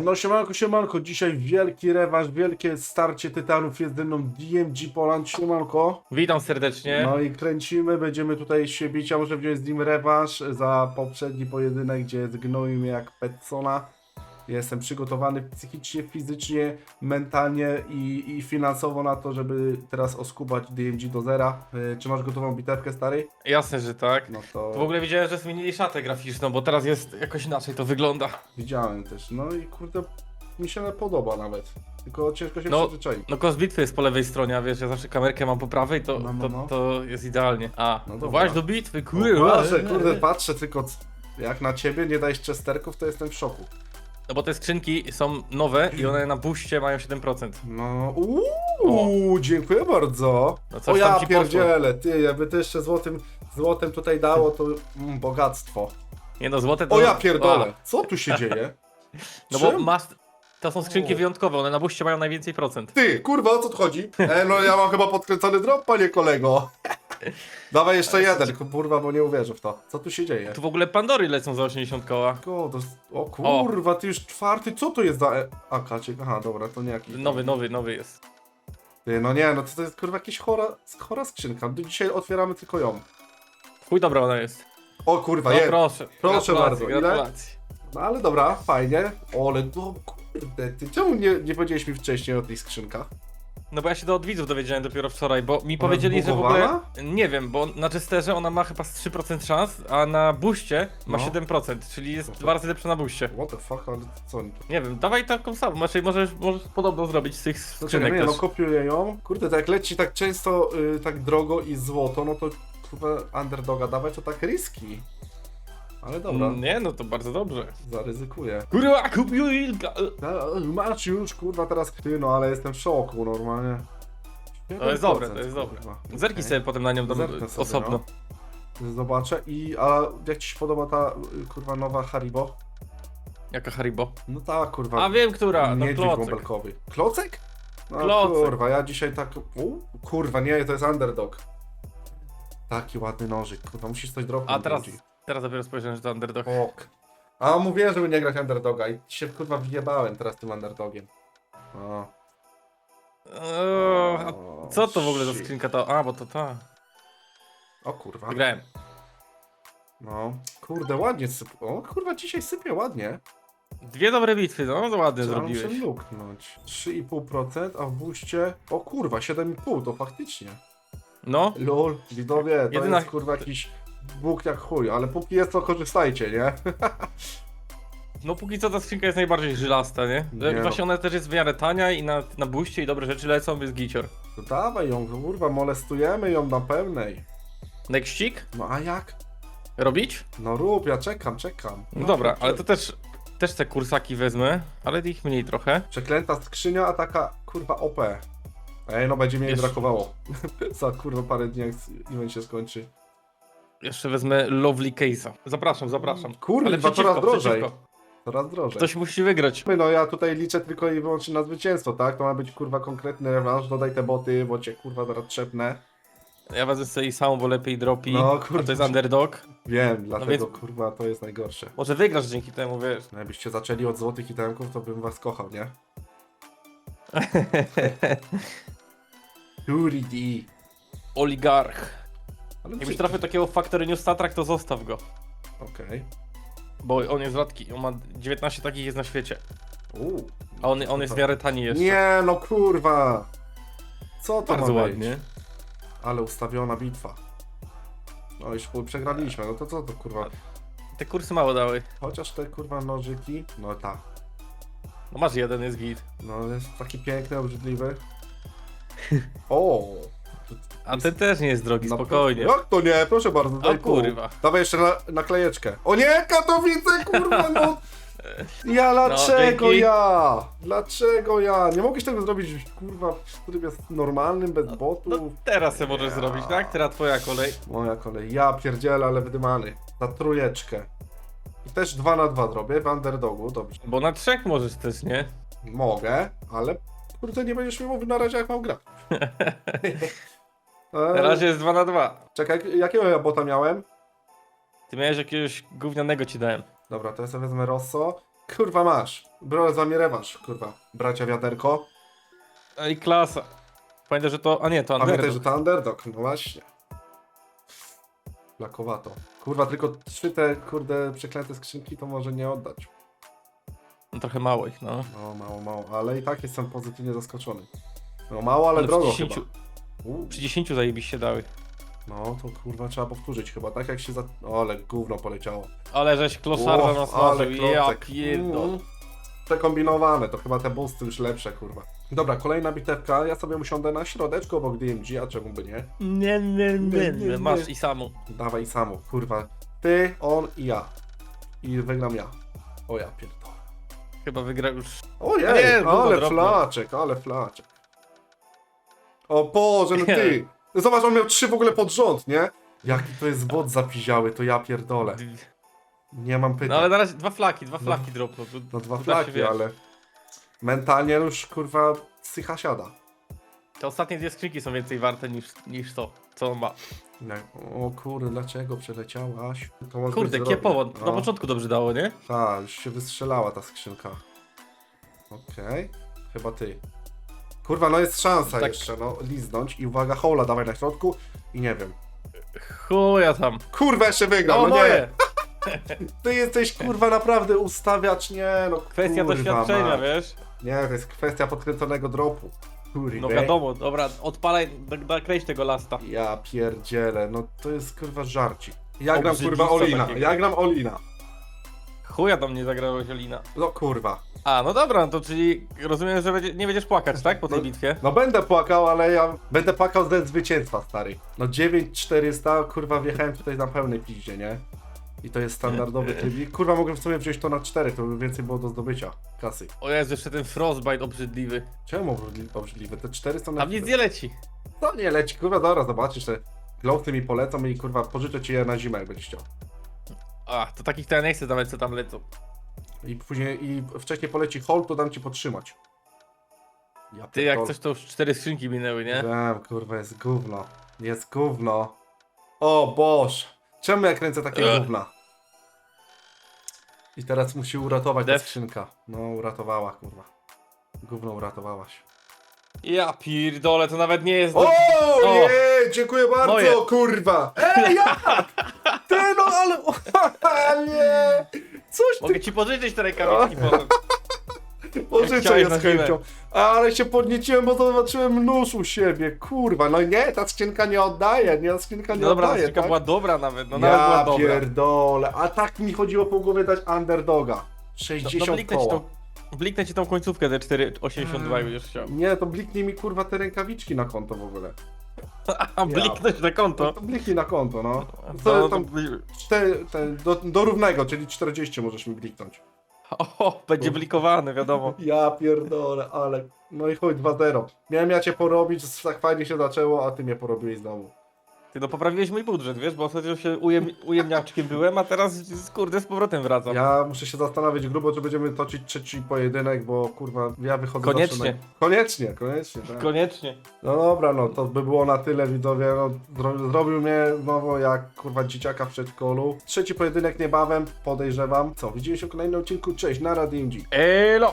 No siemanko, siemanko, dzisiaj wielki rewanż, wielkie starcie tytanów jest ze mną DMG Poland, siemanko. Witam serdecznie. No i kręcimy, będziemy tutaj się bić, a może wziąć z nim rewanż za poprzedni pojedynek, gdzie zgnoił mnie jak Petsona. Jestem przygotowany psychicznie, fizycznie, mentalnie i, i finansowo na to, żeby teraz oskubać DMG do zera. Y, Czy masz gotową bitewkę, stary? Jasne, że tak. No to W ogóle widziałem, że zmienili szatę graficzną, bo teraz jest jakoś inaczej to wygląda. widziałem też. No i kurde, mi się podoba nawet. Tylko ciężko się No, przyzwyczaić. No kos bitwy jest po lewej stronie, a wiesz, ja zawsze kamerkę mam po prawej, to, No, no, to, no. to jest idealnie. A, No no dobra. właśnie do bitwy, kurwa. Patrzę, kurde, patrzę tylko c- jak na ciebie nie dajesz czesterków, to jestem w szoku. No bo te skrzynki są nowe i one na buście mają 7%. No, uuu, dziękuję bardzo. No o coś ja tam ci poszło. pierdzielę, ty, jakby to jeszcze złotym, złotem tutaj dało, to mm, bogactwo. Nie no, złote to... O ja pierdolę, co tu się dzieje? No bo Czym? masz... To są skrzynki O. wyjątkowe, one na buście mają najwięcej procent. Ty, kurwa, o co tu chodzi? E, no ja mam chyba podkręcony drop, panie kolego. Dawaj jeszcze jeden, kurwa, bo nie uwierzę w to. Co tu się dzieje? Tu w ogóle Pandory lecą za 80 koła. O, to, o kurwa, ty już czwarty, co to jest za... E... A, kaciek, aha, dobra, to nie jakiś... Nowy, nowy, nowy jest. Ty, no nie, no to, to jest kurwa jakaś chora, chora skrzynka. Dzisiaj otwieramy tylko ją. Chuj dobra ona jest. O kurwa, No je. proszę. Proszę bardzo, ile? Gratulacje. No ale dobra, fajnie. O, ale no kurde, ty czemu nie, nie powiedziałeś mi wcześniej o tych skrzynkach? No bo ja się do od widzów dowiedziałem dopiero wczoraj, bo mi Ona powiedzieli, że w ogóle... zbugowana? Nie wiem, bo na Chesterze ona ma chyba z 3% szans, a na buście ma No. 7%, czyli jest No dwa razy lepsza na buście. What the fuck, ale co oni? Nie wiem, dawaj taką samą, znaczy możesz, możesz podobno zrobić z tych No, czekaj, skrzynek nie, też. no kopiuję ją. Kurde, tak jak leci tak często, y, tak drogo i złoto, no to kurwa underdoga dawać to tak riski. Ale dobra, Mm, Nie, no to bardzo dobrze. zaryzykuję. Kurwa, kupił Ilka! A, Masz już, kurwa, teraz ty, no ale jestem w szoku normalnie. To jest dobre, to 7%, jest dobre. kurwa. Zerknij Okej. sobie potem na nią Zerknę sobie, osobno. Zobaczę i, a jak ci się podoba ta, y, kurwa, nowa Haribo? Jaka Haribo. No ta, kurwa, A wiem, która, no niedźwiedź klocek. bąbelkowy. Klocek? No Klocek. kurwa, ja dzisiaj tak, u, kurwa, nie, to jest underdog. Taki ładny nożyk, kurwa, musisz coś dropnąć. A teraz. Teraz dopiero spojrzałem, że to underdog. Ok. A mówiłem, żeby nie grać underdoga i się kurwa wjebałem teraz tym underdogiem. O. Eee, a O, co to w ogóle za shit. skrzynka to? A, bo to ta. O kurwa. Wygrałem. No. Kurde, ładnie syp... O kurwa, dzisiaj sypie ładnie. Dwie dobre bitwy, no to ładnie Trzeba zrobiłeś. muszę luknąć. 3,5%, a w buście... O kurwa, 7,5 to faktycznie. No, Lol, widowie, to Jedyna- jest kurwa jakiś Bóg jak chuj, ale póki jest to korzystajcie, nie? no póki co ta skrzynka jest najbardziej żylasta, nie? Nie no. Właśnie ona też jest w miarę tania i na, na buście i dobre rzeczy lecą, jest gicior. To dawaj ją, kurwa, molestujemy ją na pełnej. Nextik? No a jak? Robić? No rób, ja czekam, czekam. No dobra, ale to też, też te kursaki wezmę, ale ich mniej trochę. Przeklęta skrzynia, a taka kurwa OP. Ej, no będzie mi jej Jeszcze- brakowało. Za kurwa parę dni jak event się skończy. Jeszcze wezmę Lovely Case'a. Zapraszam, zapraszam. Kurwa, ale coraz przeciwko, drożej. przeciwko. Coraz drożej. Ktoś musi wygrać. No ja tutaj liczę tylko i wyłącznie na zwycięstwo, tak? To ma być kurwa konkretny rewanż, dodaj te boty, bo cię kurwa zaraz trzepnę. Ja wezmę sobie i samą, bo lepiej dropi. No, a kurde. to jest underdog. Wiem, dlatego więc- kurwa to jest najgorsze. Może wygrasz dzięki temu, wiesz. No, Jakbyście zaczęli od złotych itemków, to bym was kochał, nie? Yuri D. Oligarch. Ale Jakbyś trafił takiego Factory New Statrak, to zostaw go. Okej. Bo on jest rzadki. On ma 19 takich jest na świecie. Uuu. A on, on jest w miarę tani jeszcze. Nie no kurwa! Co to Bardzo ma być? ładnie. Ale ustawiona bitwa. No już chuj, przegraliśmy, no to co to kurwa? Te kursy mało dały. Chociaż te kurwa nożyki, no tak. No masz jeden, jest git. No jest taki piękny, obrzydliwy. O! A ten też nie jest drogi, Na- spokojnie. Jak to nie? Proszę bardzo, daj pół. kurwa. Dawaj jeszcze na, naklejeczkę. O nie, Katowice, kurwa, no! Ja, dlaczego dzięki. ja? Dlaczego ja? Nie mogłeś tego zrobić, kurwa, w trybie normalnym, bez No botów? teraz se możesz zrobić, tak? Teraz twoja kolej. Moja kolej. Ja pierdzielę, ale wydymany. Za trójeczkę. I też dwa na dwa zrobię w underdogu, dobrze. Bo na trzech możesz też, nie? Mogę, ale kurde nie będziesz mi mówił na razie jak mam grać. Na razie jest 2 na 2. Czekaj, jakiego ja bota miałem? Ty miałeś jakiegoś gównianego ci dałem. Dobra, to ja sobie wezmę Rosso. Kurwa masz. Biorę za mnie rewanż, kurwa. Bracia wiaderko. No i klasa. Pamiętaj, że to... A nie, to Pamiętaj, że to underdog, no właśnie. Lakowato. Kurwa, tylko trzy te, kurde, przeklęte skrzynki to może nie oddać. No, trochę mało ich, no. No, mało, mało, ale i tak jestem pozytywnie zaskoczony. No mało, ale drogo przy 10, chyba. U, przy 10 zajebiście dały. No, to kurwa trzeba powtórzyć chyba, tak jak się za... Ale gówno poleciało. Ale żeś kloszarza O, nasmażył, ja klocek. pierdol. Mm. Przekombinowane, to chyba te boosty już lepsze, kurwa. Dobra, kolejna bitewka, ja sobie usiądę na środeczku obok DMG, a czemu by nie? Nie, nie, nie, nie. Masz i samu. Dawaj samo, kurwa. Ty, on i ja. I wygram ja. O ja pierdolę. Chyba wygra już. Ojej, Nie, długo ale flaczek, ale flaczek. O Boże, no ty! Zobacz, on miał trzy w ogóle pod rząd, nie? Jaki to jest bot zapiziały, to ja pierdolę. Nie mam pytań. No ale na razie dwa flaki, dwa flaki dropną. to- No dwa flaki, wiesz. ale... Mentalnie już, kurwa, psycha siada. Te ostatnie dwie skrzynki są więcej warte niż, niż to, co on ma. Nie. O kurde, dlaczego przeleciałaś? Kurde, kiepowo. Na początku dobrze dało, nie? Tak, już się wystrzelała ta skrzynka. Okej, chyba ty. Kurwa, no jest szansa Tak. jeszcze, no, liznąć i uwaga, hola dawaj na środku i nie wiem. Chuja tam. Kurwa, jeszcze wygrał, No no, nie! moje. Ty jesteś, kurwa, naprawdę ustawiacz, nie, no Kwestia kurwa, doświadczenia, mać. wiesz? Nie, to jest kwestia podkręconego dropu. Kurwa. No wiadomo, dobra, odpalaj, nakreś tego lasta. Ja pierdzielę, no to jest, kurwa, żarci. Ja gram, kurwa, Olina, takiego. ja gram Olina. Chuja do mnie zagrałeś Olina. No kurwa. A, no dobra, no to czyli rozumiem, że będzie, nie będziesz płakać, tak? Po tej No. bitwie? No będę płakał, ale ja będę płakał ze zwycięstwa, stary. No 9400, kurwa, wjechałem tutaj na pełnej piździe, nie? I to jest standardowy trybik. Kurwa, mogłem sobie wziąć to na 4, to by więcej było do zdobycia kasy. O Jezu, jeszcze ten frostbite obrzydliwy. Czemu obrzydli- obrzydliwe? Te 4 są na... A nic nie leci. To nie leci, kurwa, dobra, zobaczysz, te glowty mi polecą i kurwa, pożyczę ci je na zimę, jak będziesz chciał. A, to takich to ja nie chcę dawać, co tam lecą. I później, i wcześniej poleci hold, to dam ci podtrzymać. Ja Ty, jak pierdolę. coś to już cztery skrzynki minęły, nie? Wiem, kurwa, jest gówno. Jest gówno. O Boż! Czemu ja kręcę takie Ech. gówna? I teraz musi uratować ta Def. skrzynka. No, uratowała, kurwa. Gówno uratowałaś. Ja pierdolę, to nawet nie jest... O, O! jej, dziękuję bardzo, Moje. kurwa! Ej, jak? Ty, no, ale... nie! Coś ty Mogę ci pożyczyć te rękawiczki potem. Pożyczę chciałeś je na z chęcią. Ale się podnieciłem, bo zobaczyłem nóż u siebie. Kurwa, no nie, ta skrzynka nie oddaje, nie, ta skrzynka nie No dobra, ta oddaje, skrzynka tak? była dobra nawet, no nawet była ja dobra. pierdolę, a tak mi chodziło po głowie dać underdoga. No, 60 no bliknę, ci koła. tą, bliknę ci tą końcówkę te 4,82 Mm. jak będziesz chciał. Nie, to bliknij mi kurwa te rękawiczki na konto w ogóle. A bliknąć na konto? to bliknij na konto, no. No, Co, no, tam, cztery, te, do, do równego, czyli 40 możesz mi bliknąć. O, będzie blikowany, wiadomo. Ja pierdolę, ale... No i chuj, 2-0. Miałem ja cię porobić, tak fajnie się zaczęło, a ty mnie porobiłeś znowu. Ty no poprawiłeś mój budżet, wiesz, bo ostatnio się ujem, ujemniaczkiem byłem, a teraz kurde z powrotem wracam. Ja muszę się zastanowić grubo, czy będziemy toczyć trzeci pojedynek, bo kurwa, ja wychodzę Koniecznie. zawsze na... Koniecznie, koniecznie, tak. Koniecznie. No dobra, no to by było na tyle, widzowie, no zro zrobił mnie znowu jak kurwa dzieciaka w przedszkolu. Trzeci pojedynek niebawem, podejrzewam. Co, widzimy się w kolejnym odcinku, cześć, na DMG. Elo!